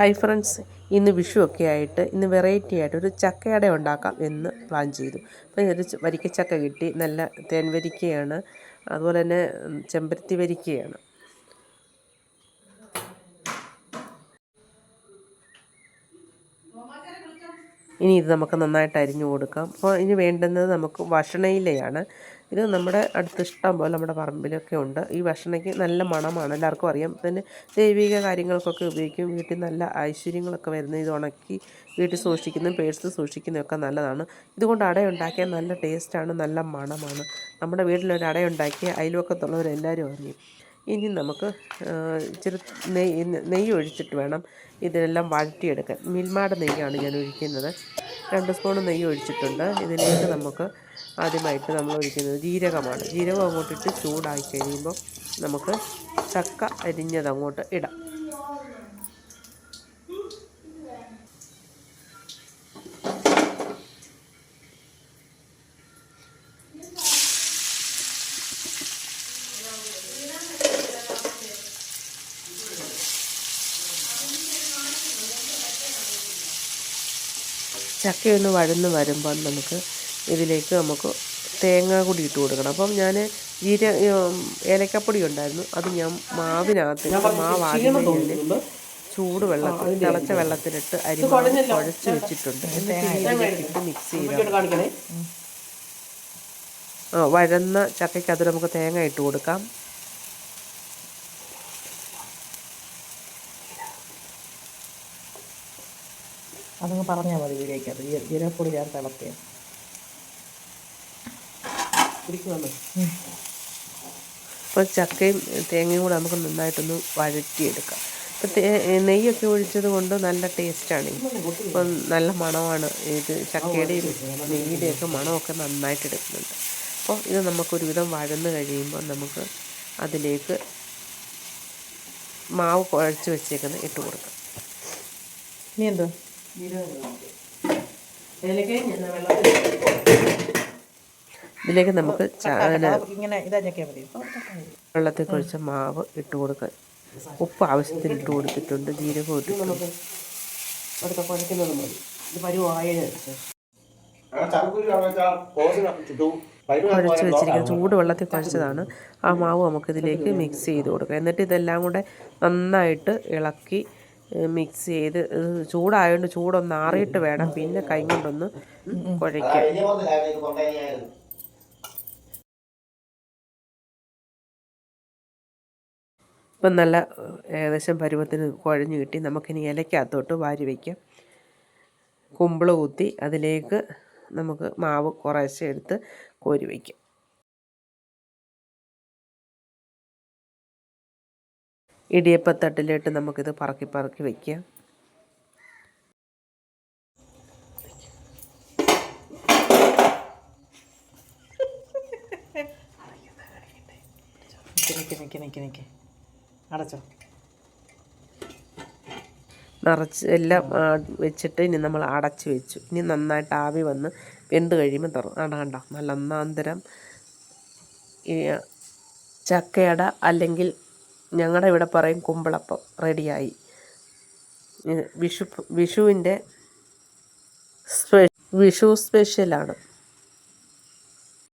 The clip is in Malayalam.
ഹായ് ഫ്രണ്ട്സ് ഇന്ന് വിഷു ഒക്കെ ആയിട്ട് ഇന്ന് വെറൈറ്റി ആയിട്ട് ഒരു ചക്കയട ഉണ്ടാക്കാം എന്ന് പ്ലാൻ ചെയ്തു. അപ്പോൾ ഒരു വരിക്കച്ചക്ക കിട്ടി. നല്ല തേൻ വരിക്കയാണ്. അതുപോലെ തന്നെ ചെമ്പരത്തി വരിക്കയാണ്. ഇനി ഇത് നമുക്ക് നന്നായിട്ട് അരിഞ്ഞു കൊടുക്കാം. അപ്പോൾ ഇനി വേണ്ടുന്നത് നമുക്ക് വഷണയിലയാണ്. ഇത് നമ്മുടെ അടുത്ത് ഇഷ്ടം പോലെ നമ്മുടെ പറമ്പിലൊക്കെ ഉണ്ട്. ഈ വഷണയ്ക്ക് നല്ല മണമാണ്. എല്ലാവർക്കും അറിയാം. പിന്നെ ദൈവിക കാര്യങ്ങൾക്കൊക്കെ ഉപയോഗിക്കും. വീട്ടിൽ നല്ല ഐശ്വര്യങ്ങളൊക്കെ വരുന്ന. ഇത് ഉണക്കി വീട്ടിൽ സൂക്ഷിക്കുന്നതും പേഴ്സ് സൂക്ഷിക്കുന്നതൊക്കെ നല്ലതാണ്. ഇതുകൊണ്ട് അടയുണ്ടാക്കിയാൽ നല്ല ടേസ്റ്റാണ് നല്ല മണമാണ്. നമ്മുടെ വീട്ടിലൊരു അടയുണ്ടാക്കിയാൽ ഉണ്ടാക്കിയ അയൽവക്കത്തുള്ളവരെല്ലാവരും അറിയും. ഇനി നമുക്ക് ഇച്ചിരി നെയ്യ് നെയ്യ് ഒഴിച്ചിട്ട് വേണം ഇതിനെല്ലാം വഴറ്റിയെടുക്കാൻ. മിൽമാട് നെയ്യാണ് ഞാൻ ഒഴിക്കുന്നത്. രണ്ട് സ്പൂൺ നെയ്യ് ഒഴിച്ചിട്ടുണ്ട്. ഇതിലേക്ക് നമുക്ക് ആദ്യമായിട്ട് നമ്മൾ ഒഴിക്കുന്നത് ജീരകമാണ്. ജീരകം അങ്ങോട്ടിട്ട് ചൂടായി കഴിയുമ്പോൾ നമുക്ക് ചക്ക അരിഞ്ഞത് അങ്ങോട്ട് ഇടാം. ചക്കയൊന്ന് വഴന്ന് വരുമ്പം നമുക്ക് ഇതിലേക്ക് നമുക്ക് തേങ്ങ കൂടി ഇട്ട് കൊടുക്കണം. അപ്പം ഞാൻ ജീര ഏലക്കപ്പൊടി ഉണ്ടായിരുന്നു. അത് ഞാൻ മാവിനകത്ത് മാവ് ആദ്യമേ ഞാൻ ചൂട് വെള്ളത്തിൽ തിളച്ച വെള്ളത്തിലിട്ട് അരി കുഴച്ച് വെച്ചിട്ടുണ്ട്. എന്നിട്ട് മിക്സ് ചെയ്ത് ആ വഴന്ന ചക്കയ്ക്കകത്ത് നമുക്ക് തേങ്ങ ഇട്ട് കൊടുക്കാം. അതങ്ങ് പറഞ്ഞാൽ മതി വീഡിയോക്കകത്ത് ജീ- ജീരകപ്പൊടി ചേർത്ത് ഇളക്കുക അപ്പോൾ ചക്കയും തേങ്ങയും കൂടെ നമുക്ക് നന്നായിട്ടൊന്ന് വഴറ്റിയെടുക്കാം. ഇപ്പം നെയ്യൊക്കെ ഒഴിച്ചത് കൊണ്ട് നല്ല ടേസ്റ്റാണ്. ഇപ്പം നല്ല മണമാണ്. ഇത് ചക്കയുടെയും നെയ്യുടെയൊക്കെ മണമൊക്കെ നന്നായിട്ട് എടുക്കുന്നുണ്ട്. അപ്പോൾ ഇത് നമുക്കൊരുവിധം വഴന്ന് കഴിയുമ്പോൾ നമുക്ക് അതിലേക്ക് മാവ് കുഴച്ച് വെച്ചേക്കുന്നത് ഇട്ട് കൊടുക്കാം. ഇനി എന്തോ? ഇതിലേക്ക് നമുക്ക് ഇങ്ങനെ മതി. വെള്ളത്തിൽ കുഴിച്ച മാവ് ഇട്ട് കൊടുക്കുക ഉപ്പ് ആവശ്യത്തിന് ഇട്ട് കൊടുത്തിട്ടുണ്ട് ജീരകം ഇട്ട് അടുത്ത കുഴക്കുന്നത് മതി. ഇത് കുഴച്ച് വെച്ചിരിക്കുന്ന. ചൂട് വെള്ളത്തിൽ കുഴച്ചതാണ്. ആ മാവ് നമുക്കിതിലേക്ക് മിക്സ് ചെയ്ത് കൊടുക്കുക എന്നിട്ട് ഇതെല്ലാം കൂടെ നന്നായിട്ട് ഇളക്കി മിക്സ് ചെയ്ത് ചൂടായതുകൊണ്ട് ചൂടൊന്ന് ആറിയിട്ട് വേണം. പിന്നെ കൈ കൊണ്ടൊന്ന് കുഴയ്ക്കാൻ ഇപ്പം നല്ല ഏകദേശം പരുവത്തിന് കുഴഞ്ഞു കിട്ടി. നമുക്കിനി ഇലയ്ക്കകത്തോട്ട് വാരി വയ്ക്കാം കുമ്പിൾ കുത്തി അതിലേക്ക് നമുക്ക് മാവ് കുറേശ്ശെ എടുത്ത് കോരി വയ്ക്കാം ഇടിയപ്പത്തട്ടിലിട്ട് നമുക്കിത് പറക്കി പറക്കി വയ്ക്കാം നിൽക്കി നിൽക്കി നിൽക്കി നിൽക്കി നിൽക്കി അടച്ചോ. നിറച്ച് എല്ലാം വെച്ചിട്ട് ഇനി നമ്മൾ അടച്ച് വെച്ചു. ഇനി നന്നായിട്ട് ആവി വന്ന് വെന്ത് കഴിയുമ്പോൾ തുറ അട കണ്ട? നല്ല ഒന്നാന്തരം ചക്കയട അല്ലെങ്കിൽ ഞങ്ങളുടെ ഇവിടെ പറയും കുമ്പിളപ്പം റെഡിയായി വിഷു വിഷുവിന്റെ സ്പെ വിഷു സ്പെഷ്യലാണ്